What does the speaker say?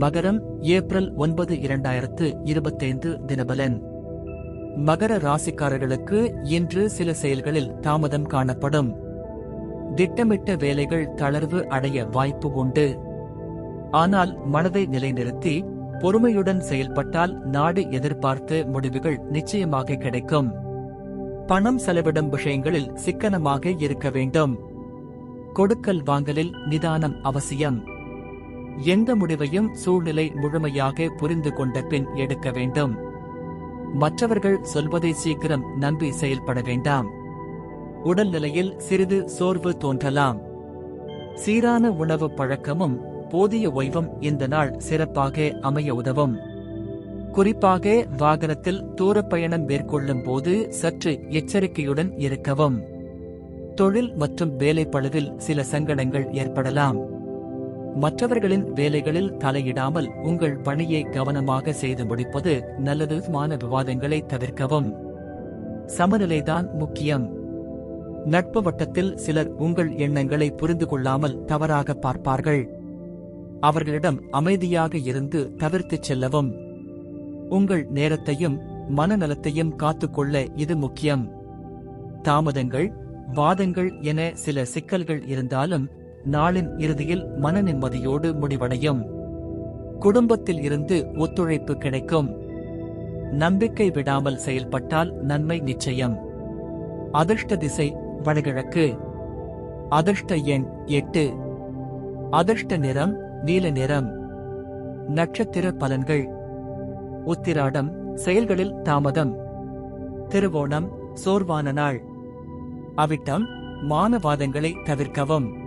மகரம் ஏப்ரல் ஒன்பது இரண்டாயிரத்து இருபத்தைந்து தினபலன். மகர ராசிக்காரர்களுக்கு இன்று சில செயல்களில் தாமதம் காணப்படும். திட்டமிட்ட வேலைகள் தளர்வு அடைய வாய்ப்பு உண்டு. ஆனால் மனதை நிலைநிறுத்தி பொறுமையுடன் செயல்பட்டால் நாடு எதிர்பார்த்த முடிவுகள் நிச்சயமாக கிடைக்கும். பணம் செலவிடும் விஷயங்களில் சிக்கனமாக இருக்க வேண்டும். கொடுக்கல் வாங்கலில் நிதானம் அவசியம். எந்த முடிவையும் சூழ்நிலை முழுமையாக புரிந்து கொண்ட பின் எடுக்க வேண்டும். மற்றவர்கள் சொல்வதை சீக்கிரம் நம்பி செயல்பட வேண்டாம். உடல்நிலையில் சிறிது சோர்வு தோன்றலாம். சீரான உணவு பழக்கமும் போதிய ஓய்வும் இந்த நாள் சிறப்பாக அமைய உதவும். குறிப்பாக வாகனத்தில் தூரப் பயணம் மேற்கொள்ளும் போது சற்று எச்சரிக்கையுடன் இருக்கவும். தொழில் மற்றும் வேலைப்பளவில் சில சங்கடங்கள் ஏற்படலாம். மற்றவர்களின் வேலைகளில் தலையிடாமல் உங்கள் பணியை கவனமாக செய்து முடிப்பது நல்லதுமான விவாதங்களை தவிர்க்கவும். சமநிலைதான் முக்கியம். நட்பு வட்டத்தில் சிலர் உங்கள் எண்ணங்களை புரிந்து கொள்ளாமல் தவறாக பார்ப்பார்கள். அவர்களிடம் அமைதியாக இருந்து தவிர்த்துச் செல்லவும். உங்கள் நேரத்தையும் மனநலத்தையும் காத்துக்கொள்ள இது முக்கியம். தாமதங்கள் வாதங்கள் என சில சிக்கல்கள் இருந்தாலும் நாளின் இறுதியில் மன நிம்மதியோடு முடிவடையும். குடும்பத்தில் இருந்து ஒத்துழைப்பு கிடைக்கும். நம்பிக்கை விடாமல் செயல்பட்டால் நன்மை நிச்சயம். அதிர்ஷ்ட திசை வடகிழக்கு. அதிர்ஷ்ட எண் எட்டு. அதிர்ஷ்ட நிறம் நீல நிறம். நட்சத்திர பலன்கள். உத்திராடம் செயல்களில் தாமதம். திருவோணம் சோர்வான நாள். அவிட்டம் மானவாதங்களை தவிர்க்கவும்.